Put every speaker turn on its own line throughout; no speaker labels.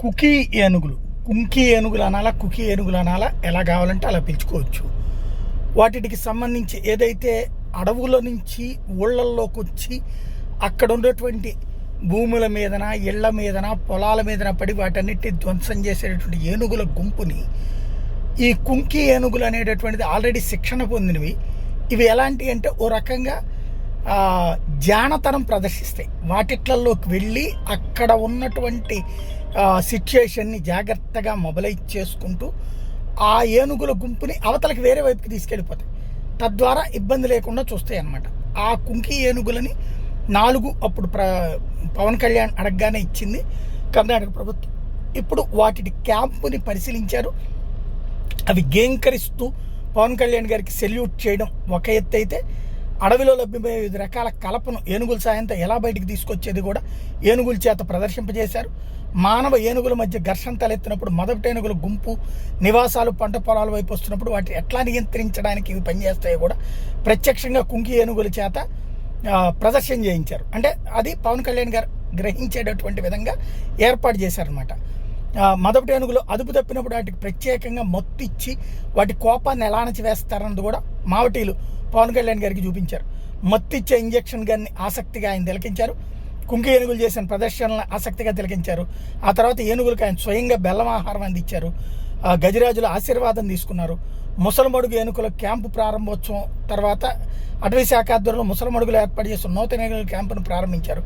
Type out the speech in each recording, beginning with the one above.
Cookie ఏనుగులు కుంకీ ఏనుగులు అనాలా కుకీ ఏనుగులు అనాలా ఎలా కావాలంటే అలా పిలుచుకోవచ్చు. వాటికి సంబంధించి ఏదైతే అడవుల నుంచి ఊళ్ళల్లోకి వచ్చి అక్కడ ఉండేటువంటి భూముల మీదన ఇళ్ళ మీదన పొలాల మీదన పడి వాటన్నిటిని ధ్వంసం చేసేటటువంటి ఏనుగుల గుంపుని ఈ కుంకి ఏనుగులు అనేటటువంటిది ఆల్రెడీ శిక్షణ పొందినవి. ఇవి ఎలాంటి అంటే ఓ రకంగా జానతనం ప్రదర్శిస్తాయి. వాటిట్లలోకి వెళ్ళి అక్కడ ఉన్నటువంటి సిచ్యుయేషన్ని జాగ్రత్తగా మొబలైజ్ చేసుకుంటూ ఆ ఏనుగుల గుంపుని అవతలకి వేరే వైపుకి తీసుకెళ్ళిపోతాయి. తద్వారా ఇబ్బంది లేకుండా చూస్తాయి అన్నమాట ఆ కుంకి ఏనుగులని నాలుగు అప్పుడు ప్ర పవన్ కళ్యాణ్ అడగగానే ఇచ్చింది కర్ణాటక ప్రభుత్వం. ఇప్పుడు వాటి క్యాంపుని పరిశీలించారు. అవి గేంకరిస్తూ పవన్ కళ్యాణ్ గారికి సెల్యూట్ చేయడం ఒక ఎత్తు అయితే అడవిలో లభ్యమయ్యే వివిధ రకాల కలపను ఏనుగుల సాయంతో ఎలా బయటికి తీసుకొచ్చేది కూడా ఏనుగుల చేత ప్రదర్శింపజేశారు. మానవ ఏనుగుల మధ్య ఘర్షణ తలెత్తినప్పుడు మొదటి ఏనుగుల గుంపు నివాసాలు పంట పొలాల వైపు వస్తున్నప్పుడు వాటిని ఎట్లా నియంత్రించడానికి ఇవి పనిచేస్తాయో కూడా ప్రత్యక్షంగా కుంకి ఏనుగుల చేత ప్రదర్శన చేయించారు. అంటే అది పవన్ కళ్యాణ్ గారు గ్రహించేటటువంటి విధంగా ఏర్పాటు చేశారనమాట మొదటి ఏనుగులు అదుపు తప్పినప్పుడు వాటికి ప్రత్యేకంగా మత్తు వాటి కోపాన్ని ఎలా అణచివేస్తారన్నది కూడా మావటీలు పవన్ కళ్యాణ్ గారికి చూపించారు. మత్తిచ్చే ఇంజెక్షన్ ఇంజక్షన్ గారిని ఆసక్తిగా ఆయన తిలకించారు. కుంకి ఏనుగులు చేసిన ప్రదర్శనలను ఆసక్తిగా తిలకించారు. ఆ తర్వాత ఏనుగులకు ఆయన స్వయంగా బెల్లం ఆహారం అందించారు. ఆ, గజరాజుల ఆశీర్వాదం తీసుకున్నారు. ముసలమడుగు ఏనుగుల క్యాంపు ప్రారంభోత్సవం తర్వాత అటవీ శాఖ ఆధ్వర్యంలో ముసలమడుగులు ఏర్పాటు చేసిన నూతన ఏనుగుల క్యాంపును ప్రారంభించారు.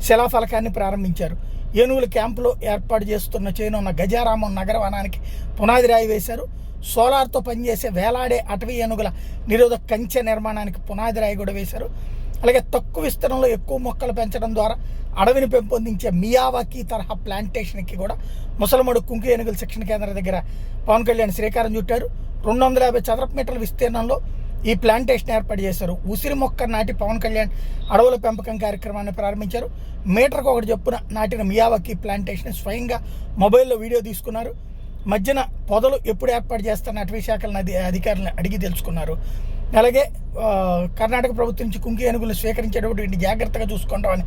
శిలాఫలకాన్ని ప్రారంభించారు. ఏనుగుల క్యాంపులో ఏర్పాటు చేస్తున్న చేయనున్న గజారామం నగర వనానికి పునాది రాయి వేశారు. సోలార్తో పనిచేసే వేలాడే అటవీ ఏనుగుల నిరోధక కంచె నిర్మాణానికి పునాది రాయి కూడా వేశారు. అలాగే తక్కువ విస్తీర్ణంలో ఎక్కువ మొక్కలు పెంచడం ద్వారా అడవిని పెంపొందించే మియావాకి తరహా ప్లాంటేషన్కి కూడా ముసలమడు కుంకు ఏనుగుల శిక్షణ కేంద్రం దగ్గర పవన్ కళ్యాణ్ శ్రీకారం చుట్టారు. రెండు వందల యాభై చదరపు మీటర్ల విస్తీర్ణంలో ఈ ప్లాంటేషన్ ఏర్పాటు చేశారు. ఉసిరి మొక్క నాటి పవన్ కళ్యాణ్ అడవుల పెంపకం కార్యక్రమాన్ని ప్రారంభించారు. మీటర్కు ఒకటి చొప్పున నాటిన మియావకి ప్లాంటేషన్ స్వయంగా మొబైల్లో వీడియో తీసుకున్నారు. మధ్యన పొదలు ఎప్పుడు ఏర్పాటు చేస్తారని అటవీ శాఖలను అధి అధికారులను అడిగి తెలుసుకున్నారు. అలాగే కర్ణాటక ప్రభుత్వం నుంచి కుంకి ఏనుగులు స్వీకరించేటటువంటి జాగ్రత్తగా చూసుకుంటామని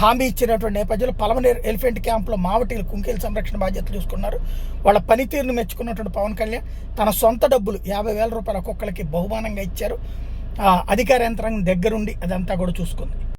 హామీ ఇచ్చినటువంటి నేపథ్యంలో పలమనేరు ఎలిఫెంట్ క్యాంపులో మావటీలు కుంకీల సంరక్షణ బాధ్యతలు చూసుకున్నారు. వాళ్ళ పనితీరును మెచ్చుకున్నటువంటి పవన్ కళ్యాణ్ తన సొంత డబ్బులు యాభై వేల రూపాయల ఒక్కొక్కరికి బహుమానంగా ఇచ్చారు. అధికార యంత్రాంగం దగ్గరుండి అదంతా కూడా చూసుకుంది.